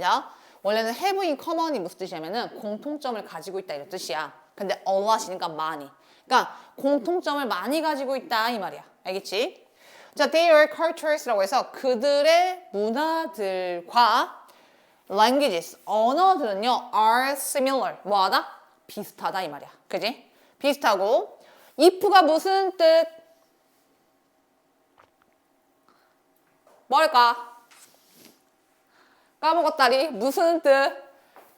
자, 원래는 have in common이 무슨 뜻이냐면은 공통점을 가지고 있다 이런 뜻이야. 근데 a lot이니까 많이. 그러니까 공통점을 많이 가지고 있다 이 말이야. 알겠지? 자, their cultures라고 해서 그들의 문화들과 languages, 언어들은요, are similar. 뭐하다? 비슷하다 이 말이야. 그지? 비슷하고 if가 무슨 뜻? 뭘까? 까먹었다리 무슨 뜻?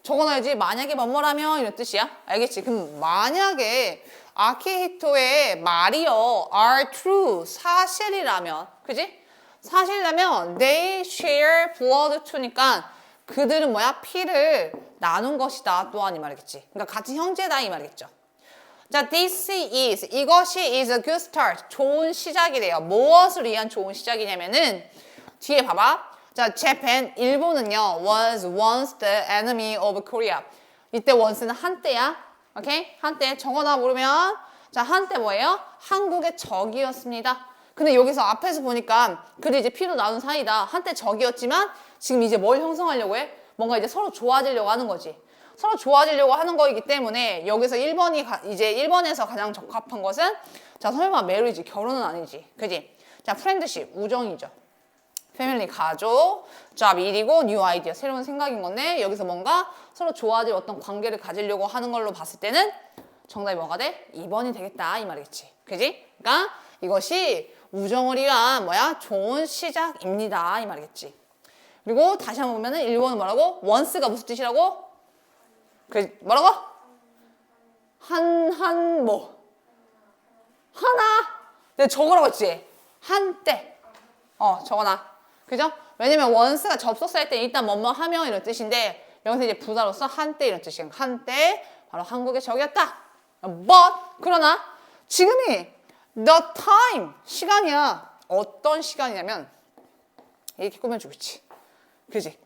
적어놔야지. 만약에 뭐뭐라면 이런 뜻이야. 알겠지? 그럼 만약에 아키히토의 말이요 are true 사실이라면 그지? 사실이라면 they share blood to니까 그들은 뭐야? 피를 나눈 것이다. 또한 이 말이겠지. 그러니까 같은 형제다 이 말이겠죠. 자, this is 이것이 is a good start. 좋은 시작이래요. 무엇을 위한 좋은 시작이냐면은 뒤에 봐봐 자, Japan, 일본은요, was once the enemy of Korea. 이때 once는 한때야. 오케이? 한때 적어놔 모르면. 자, 한때 뭐예요? 한국의 적이었습니다. 근데 여기서 앞에서 보니까 그들 이제 피로 나눈 사이다. 한때 적이었지만 지금 이제 뭘 형성하려고 해? 뭔가 이제 서로 좋아지려고 하는 거지. 서로 좋아지려고 하는 거이기 때문에 여기서 1번이 가- 이제 1번에서 가장 적합한 것은 자, 설마 메리지, 결혼은 아니지. 그지? 자, 프렌드십, 우정이죠. 패밀리 가족, 잡 일이고 뉴 아이디어 새로운 생각인 건데 여기서 뭔가 서로 좋아질 어떤 관계를 가지려고 하는 걸로 봤을 때는 정답이 뭐가 돼? 2번이 되겠다 이 말이겠지. 그지? 그러니까 이것이 우정을 위한 뭐야? 좋은 시작입니다 이 말이겠지. 그리고 다시 한번 보면은 1번은 뭐라고? once가 무슨 뜻이라고? 그 뭐라고? 한 한 뭐? 하나. 내가 적으라고 했지. 한때. 어, 적어놔. 그죠? 왜냐면 once가 접속사 할때 일단 뭐뭐 하면 이런 뜻인데 여기서 이제 부사로서 한때 이런 뜻이야. 한때 바로 한국의 적이었다. But 그러나 지금이 the time 시간이야. 어떤 시간이냐면 이렇게 꾸며주고 있지. 그지?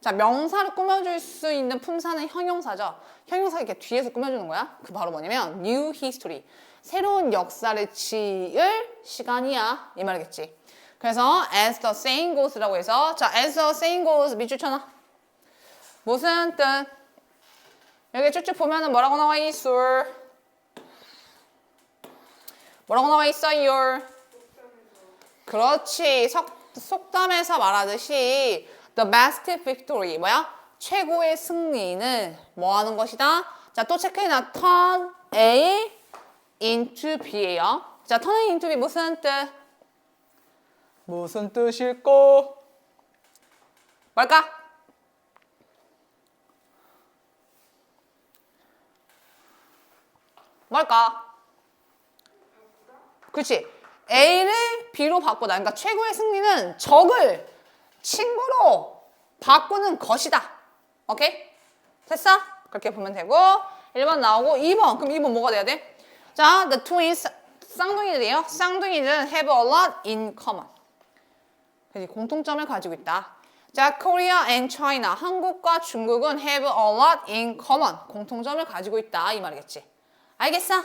자, 명사를 꾸며줄 수 있는 품사는 형용사죠. 형용사 이렇게 뒤에서 꾸며주는 거야. 그 바로 뭐냐면 new history. 새로운 역사를 지을 시간이야. 이 말이겠지. 그래서 as the saying goes라고 해서 자, as the saying goes 밑줄 쳐놔. 무슨 뜻? 여기 쭉쭉 보면은 뭐라고 나와 있어? 뭐라고 나와 있어요? 그렇지. 석, 속담에서 말하듯이 the best victory 뭐야? 최고의 승리는 뭐 하는 것이다? 자, 또 체크해놔. turn A into B예요. 자, turn into B 무슨 뜻? 무슨 뜻일까? 뭘까? 뭘까? 그렇지. A를 B로 바꾸다. 그러니까 최고의 승리는 적을 친구로 바꾸는 것이다. 오케이? 됐어? 그렇게 보면 되고 1번 나오고 2번. 그럼 2번 뭐가 돼야 돼? 자, the twins 쌍둥이들이에요. 쌍둥이들은 have a lot in common. 공통점을 가지고 있다. 자, Korea and China. 한국과 중국은 have a lot in common. 공통점을 가지고 있다. 이 말이겠지. 알겠어?